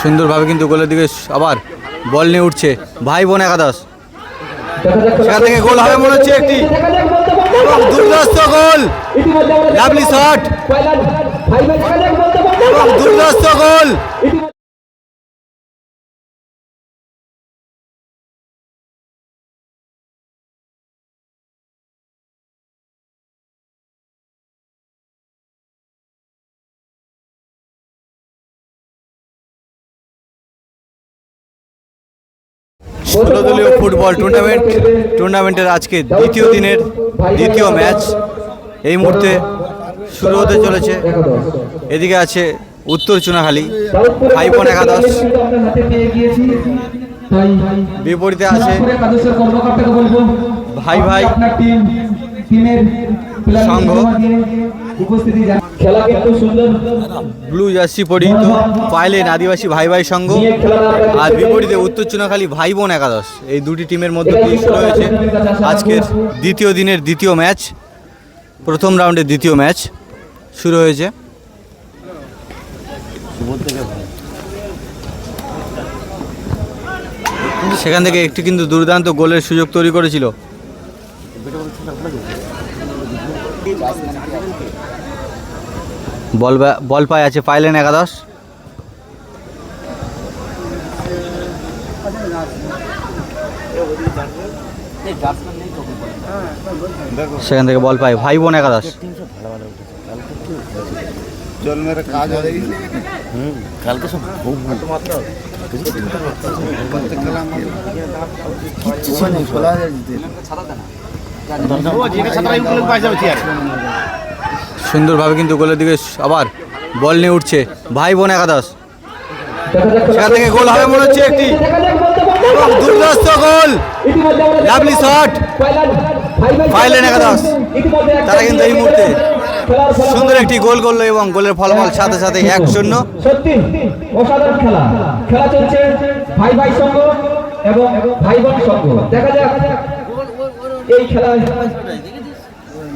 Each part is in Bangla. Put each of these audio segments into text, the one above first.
সুন্দরভাবে কিন্তু গোলের দিকে আবার বল নিয়ে উঠছে ভাই বোন একাদশ সেখান থেকে গোল হবে মনে হচ্ছে একটি দুর্দস্ত গোল লাভলি শট দুর্দস্ত গোল ষোলো দলীয় ফুটবল টুর্নামেন্ট টুর্নামেন্টের আজকে দ্বিতীয় দিনের দ্বিতীয় ম্যাচ এই মুহূর্তে শুরু হতে চলেছে। এদিকে আছে উত্তর চুনাখালী ভাই বোন একাদশ। বিপরীতে আছে ভাই ভাই সংঘ। ব্লু জার্সি পরিহিত পাইলেন আদিবাসী ভাই ভাই সংঘ আর বিপরীতে উত্তর চুনাখালী ভাই বোন একাদশ। এই দুটি টিমের মধ্যে শুরু হয়েছে আজকের দ্বিতীয় দিনের দ্বিতীয় ম্যাচ প্রথম রাউন্ডের দ্বিতীয় ম্যাচ শুরু হয়েছে। সেখান থেকে একটি কিন্তু দুর্দান্ত গোলের সুযোগ তৈরি করেছিল। বল বল পায় আছে পাইলেন একাদশ। সেখান থেকে বল পায় ভাই বোন একাদশ। কালকে সুন্দরভাবে কিন্তু গোলের দিকে আবার বল নিয়ে উঠছে। ভাই বোন একাদশ। সেখান থেকে গোল হবে মনে হচ্ছে একটি দুর্দস্ত গোল। লাভলি শট পাইলেন একাদশ। তারা কিন্তু এই মুহূর্তে সুন্দর একটি গোল করল এবং গোলের ফলাফল সাথে সাথে এক শূন্য। সত্যি, অসাধারণ খেলা। খেলা চলছে ভাই ভাই সঙ্গ এবং ভাই বোন সঙ্গ। দেখা যাক এই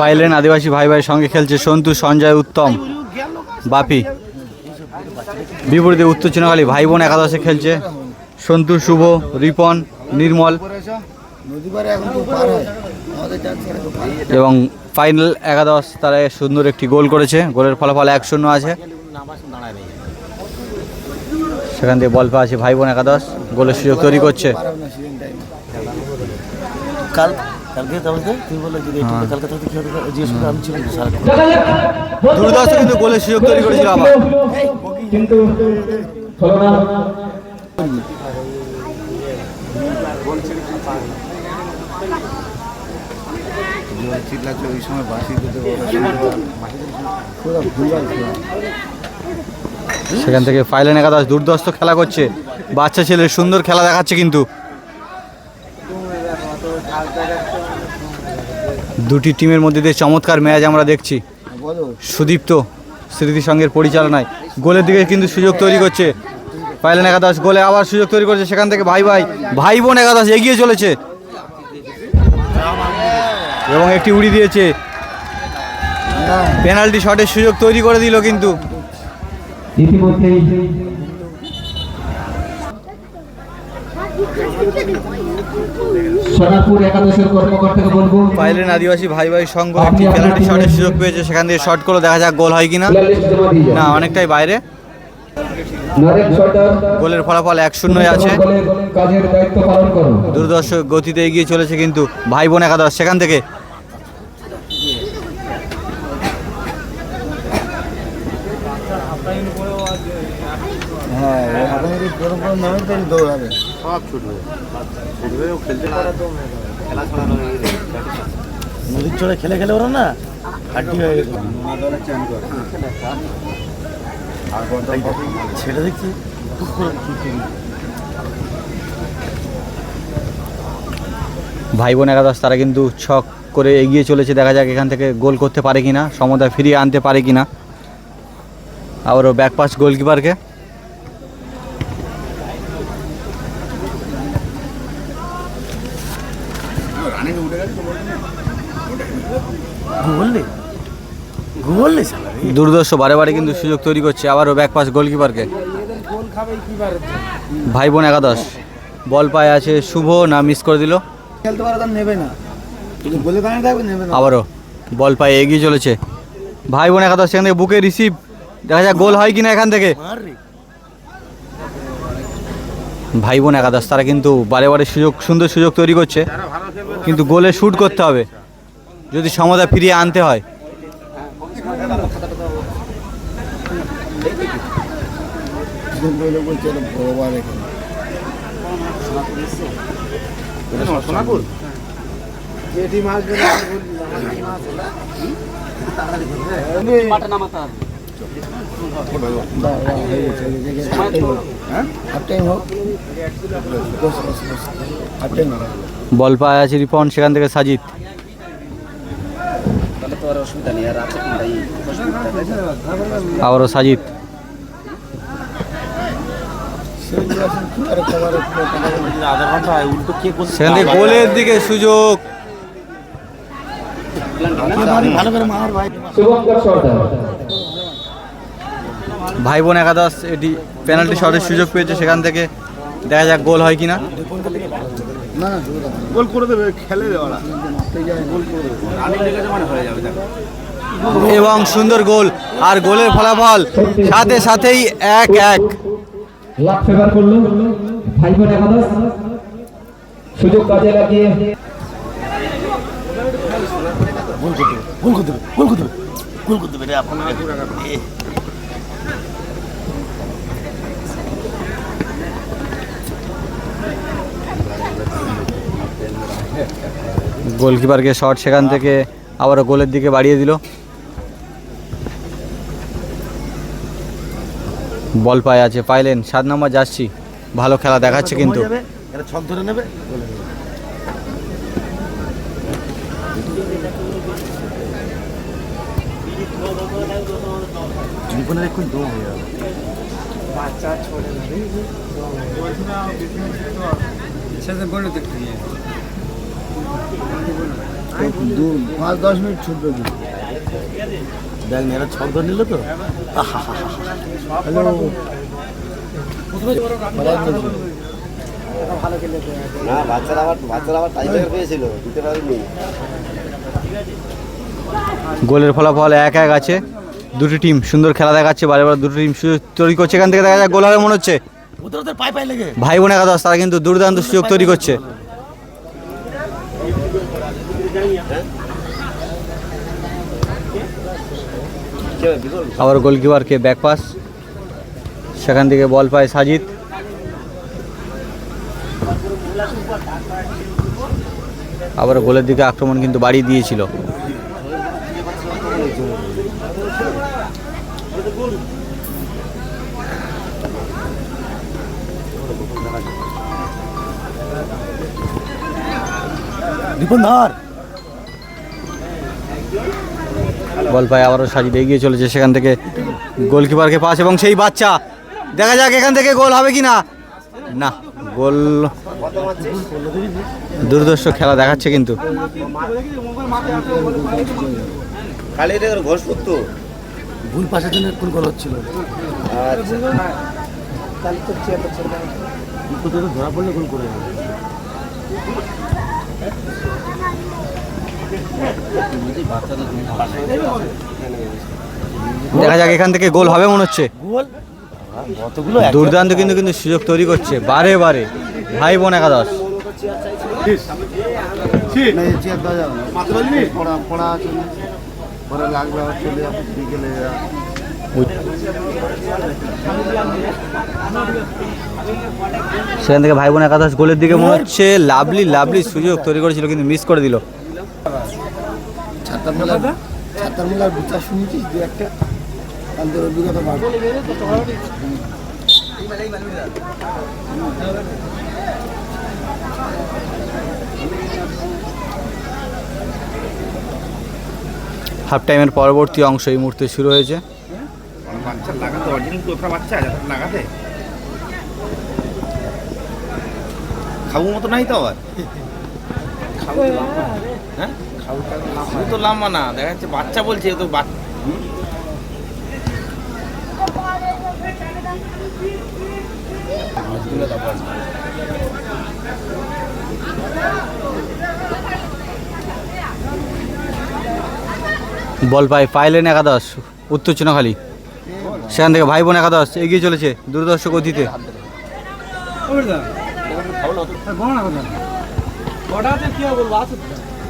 পাইলেন আদিবাসী ভাই ভাই সঙ্গে খেলছে সন্তু সঞ্জয় উত্তম বাপি। বিপরীতে উত্তর চুনাখালী ভাই বোন একাদশে খেলছে সন্তু শুভ রিপন নির্মল। এবং ফাইনাল একাদশ তারা সুন্দর একটি গোল করেছে। গোলের ফলাফল এক শূন্য আছে। সেখান থেকে বল পাওয়া আছে ভাই বোন একাদশ। গোলের সুযোগ তৈরি করছে। দুর্দর্শ কিন্তু গোলের সুযোগ তৈরি করেছিল আবার। কিন্তু হলো না জোরে চিল্লাচ্ছে ওই সময় দিতে সেখান থেকে ফাইলেন একাদশ দুর্দস্ত খেলা করছে। বাচ্চা ছেলের সুন্দর খেলা দেখাচ্ছে কিন্তু। দুটি টিমের মধ্যে দিয়ে চমৎকার ম্যাচ আমরা দেখছি। সুদীপ্ত স্মৃতি সঙ্গের পরিচালনায়। গোলের দিকে কিন্তু সুযোগ তৈরি করছে। পাইলেন একাদশ গোলে আবার সুযোগ তৈরি করছে সেখান থেকে ভাই ভাই ভাই বোন একাদশ এগিয়ে চলেছে। এবং একটি উড়ি দিয়েছে। পেনাল্টি শটের সুযোগ তৈরি করে দিল কিন্তু। পাইলেন আদিবাসী ভাই ভাই সংঘ একটি পেনাল্টি শটের সুযোগ পেয়েছে। সেখান থেকে শট করে দেখা যাক গোল হয় কিনা। না অনেকটাই বাইরে। গোলের ফলাফল এক শূন্যই আছে। দলের কাজের দায়িত্ব পালন করো দুর্দর্শ গতিতে এগিয়ে চলেছে কিন্তু ভাই বোন একাদশ। সেখান থেকে নদীর চড়ে খেলে খেলে ওরা না হাড্ডি হয়ে গেছে সেটা দেখছি। ভাই বোন একাদশ, তারা কিন্তু ছক করে এগিয়ে চলেছে দেখা যাক এখান থেকে গোল করতে পারে কিনা, সমতা ফিরিয়ে আনতে পারে কিনা আবারও ব্যাক পাস গোলকিপারকে রানিং উঠে গেছে তো বলছি না। ঘুমলে ঘুমলে শালা রে। দুর্দর্শ বারে বারে কিন্তু সুযোগ তৈরি করছে। আবারও ব্যাক পাস গোলকিপারকে ভাই বোন একাদশ। বল পায়ে আছে শুভ না মিস করে দিল। আবারও বল পায়ে এগিয়ে চলেছে। ভাই বোন একাদশ সেখান থেকে বুকে রিসিভ দেখা যাক গোল হয় কিনা এখান থেকে। ভাই বোন একাদশ তারা কিন্তু বারে বারে সুযোগ সুন্দর সুযোগ তৈরি করছে। কিন্তু গোলে শ্যুট করতে হবে। যদি সমতা ফিরিয়ে আনতে হয়। দুজন বলে বলছে এটা ভগবান এখানে। সোনাপুর? যেটি মাছ বল পায়ে আছে রিপন সেখান থেকে সাজিদ আবারও সাজিদ আধা ঘণ্টা হয় উল্টো কে করছে সেখান থেকে গোলের দিকে সুযোগ। ভাই বোন একাদশ এটি পেনাল্টি শটের সুযোগ পেয়েছে সেখান থেকে দেখা যাক গোল হয় কিনা। গোল করে দেবে খেলে এবং সুন্দর গোল আর গোলের ফলাফল সাথে সাথেই এক এক। লাখ ফেভার করল একাদশ। সুযোগ কাজে লাগিয়ে গোলকিপারকে শট সেখান থেকে আবারও গোলের দিকে বাড়িয়ে দিল। বল পায়ে আছে পাইলেন সাত নম্বর যাচ্ছি ভালো খেলা দেখাচ্ছে কিন্তু। যাবে, এটা ছক ধরে নেবে। গোল যাবে। জীবনের এখন দম হয়ে যাবে। দু পাঁচ দশ মিনিট ছুটবে দেখ না, এরা ছক ধরে নিল তো। হ্যালো না বাচ্চারা আবার বাচ্চারা আবার পেয়েছিল দিতে পারেনি গোলের ফলাফল এক এক আছে। দুটি টিম সুন্দর খেলা দেখাচ্ছে বারে বারে দুটো টিম সুযোগ তৈরি করছে। এখান থেকে দেখা যায় গোল হবে মনে হচ্ছে। ওদের ওদের পায়ে পায়ে লেগে। ভাই বোন একাদশ তারা কিন্তু দুর্দান্ত সুযোগ তৈরি করছে। আবার গোলকিপারকে ব্যাক পাস সেখান থেকে বল পায় সাজিদ। আবার গোলের দিকে আক্রমণ কিন্তু বাড়িয়ে দিয়েছিল। রিপন ধর বল পায় আবারও সাজিদ এগিয়ে চলেছে সেখান থেকে গোলকিপারকে পাস এবং সেই বাচ্চা দেখা যাক এখান থেকে গোল হবে কি না না গোল দুর্দর্শ খেলা দেখাচ্ছে কিন্তু। খালি এটা ঘোষ করতো ভুল পাশের জন্য কোন গোল হচ্ছিল? ধরা পড়লে গোল করে। দেখা যাক এখান থেকে গোল হবে মনে হচ্ছে। দুর্দান্ত কিন্তু কিন্তু সুযোগ তৈরি করছে বারে বারে। ভাই বোন একাদশ। সেখান থেকে ভাই বোন একাদশ গোলের দিকে মনে হচ্ছে। লাভলি লাভলি সুযোগ তৈরি করেছিল কিন্তু মিস করে দিল। ছাত্র মেলার ছাত্র মেলার বিচার শুনেছিস দু একটা তাদের অভিজ্ঞতা বাড়বে। হাফ টাইমের পরবর্তী অংশ এই মুহূর্তে শুরু হয়েছে। বাচ্চা লাগাতে অরিজিনাল কোথা বাচ্চা লাগাতে খাব মতো নাই তো আবার? খাব হ্যাঁ খাব তো লম্বা না দেখা যাচ্ছে বাচ্চা বলছে তো বাচ্চা। বল পাই পাইলেন একাদশ উত্তর চুনাখালী সেখান থেকে ভাই বোন একাদশ এগিয়ে চলেছে দূরদর্শক দুর্দর্শ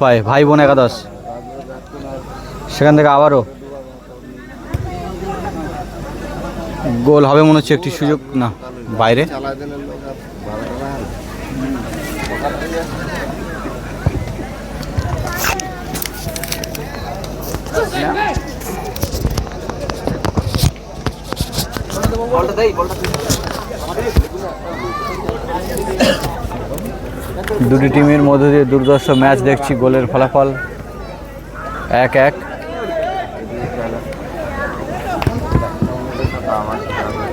পায়, ভাই বোন একাদশ। সেখান থেকে আবারও। গোল হবে মনে হচ্ছে একটি সুযোগ। না, বাইরে। আর ভালো না দুটি টিমের মধ্যে দিয়ে দুর্দর্শ ম্যাচ দেখছি, গোলের ফলাফল এক এক।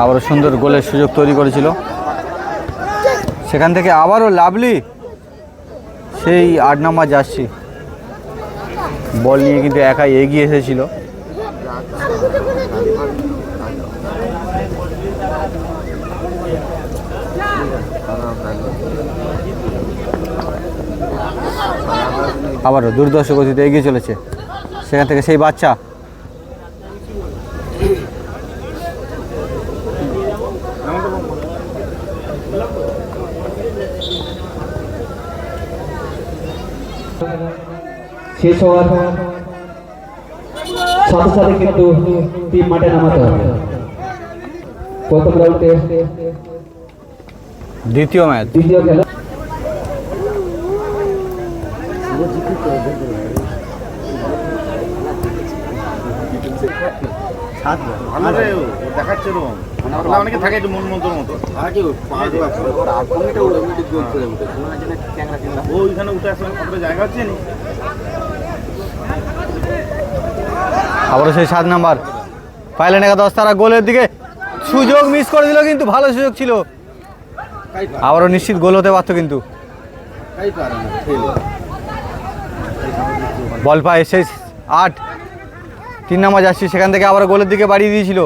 আবারও সুন্দর গোলের সুযোগ তৈরি করেছিল। সেখান থেকে আবারও লাভলি সেই আট নম্বর যাচ্ছি বল নিয়ে কিন্তু একাই এগিয়ে এসেছিল। আবারও দুর্দর্শ গতিতে এগিয়ে চলেছে। সেখান থেকে সেই বাচ্চা। শেষ হওয়ার সাথে সাথে কিন্তু টিম মাঠে নামাতে হবে। প্রথম রাউন্ডে দ্বিতীয় ম্যাচ। দ্বিতীয় খেলা ভালো রে ও, ও নি আবারও সেই সাত নাম্বার। পাইলেন একাদশ, তারা গোলের দিকে সুযোগ মিস করে দিল কিন্তু, ভালো সুযোগ ছিল। আবারও নিশ্চিত গোল হতে পারতো কিন্তু। বল পায় সেই আট। তিন নাম্বার যাচ্ছি সেখান থেকে আবার গোলের দিকে বাড়িয়ে দিয়েছিল।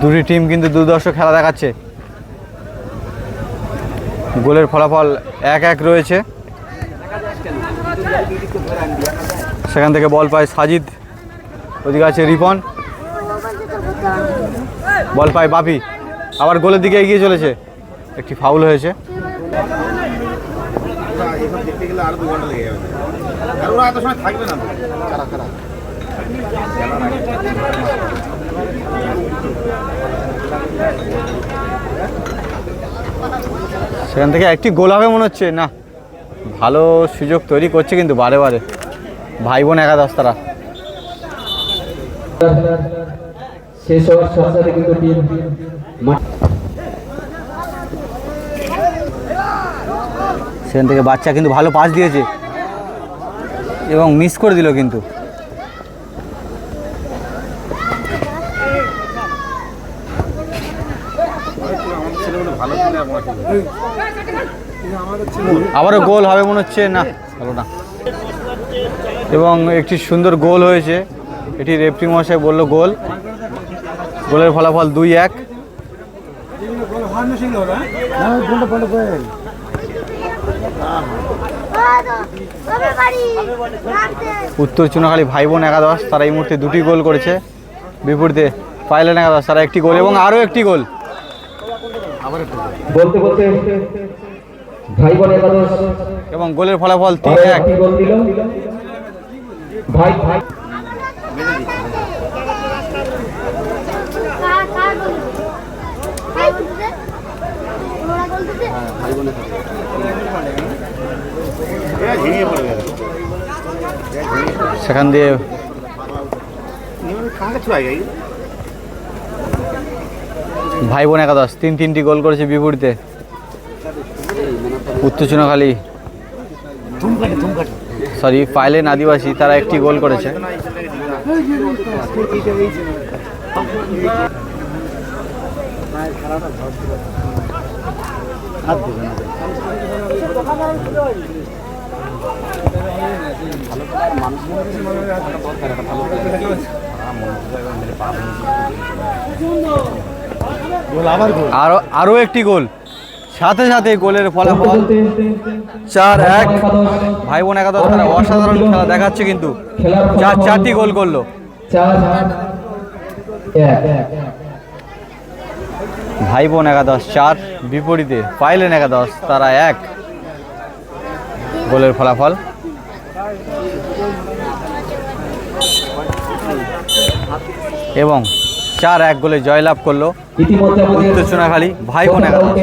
দুটি টিম কিন্তু দুর্দর্শ খেলা দেখাচ্ছে। গোলের ফলাফল এক এক রয়েছে। সেখান থেকে বল পায় সাজিদ, ওদিকে আছে রিপন। বল পায় বাপি আবার গোলের দিকে এগিয়ে চলেছে। একটি ফাউল হয়েছে। ওরা এত সময় থাকবে না খারাপ খারাপ সেখান থেকে একটি গোল হবে মনে হচ্ছে। না ভালো সুযোগ তৈরি করছে কিন্তু বারে বারে। ভাই বোন একাদশ তারা। শেষ হওয়ার সাথে সাথে কিন্তু টিম সেখান থেকে বাচ্চা কিন্তু ভালো পাস দিয়েছে। এবং মিস করে দিল কিন্তু। ভালো। আবারও গোল হবে মনে হচ্ছে, না হলো না। এবং একটি সুন্দর গোল হয়েছে। এটি রেফরি মশাই বলল গোল। গোলের ফলাফল দুই এক। উত্তর চুনাখালী ভাই বোন একাদশ তারা এই মুহূর্তে দুটি গোল করেছে। বিপরীতে পাইলেন একাদশ তারা একটি গোল এবং আরও একটি গোল। বলতে বলতে ভাই বোন একাদশ। এবং গোলের ফলাফল তিন এক। একটি গোল দিল। ভাই ভাই। ঝিঙে পড়ে গেল সেখান দিয়ে ভাই বোন একাদশ, তিন তিনটি গোল করেছে বিপরীতে। উত্তর চুনাখালী সরি পাইলেন আদিবাসী, তারা একটি গোল করেছে। আরও আরও একটি গোল। সাথে সাথে গোলের ফলাফল চার এক। ভাই বোন একাদশ তারা অসাধারণ খেলা দেখাচ্ছে কিন্তু। চার চারটি গোল করল। ভাই বোন একাদশ চার, বিপরীতে পাইলেন একাদশ তারা এক। গোলের ফলাফল। এবং চার এক গোলে জয়লাভ করল ইতিমধ্যে উত্তর চুনাখালী ভাই বোন একাদশ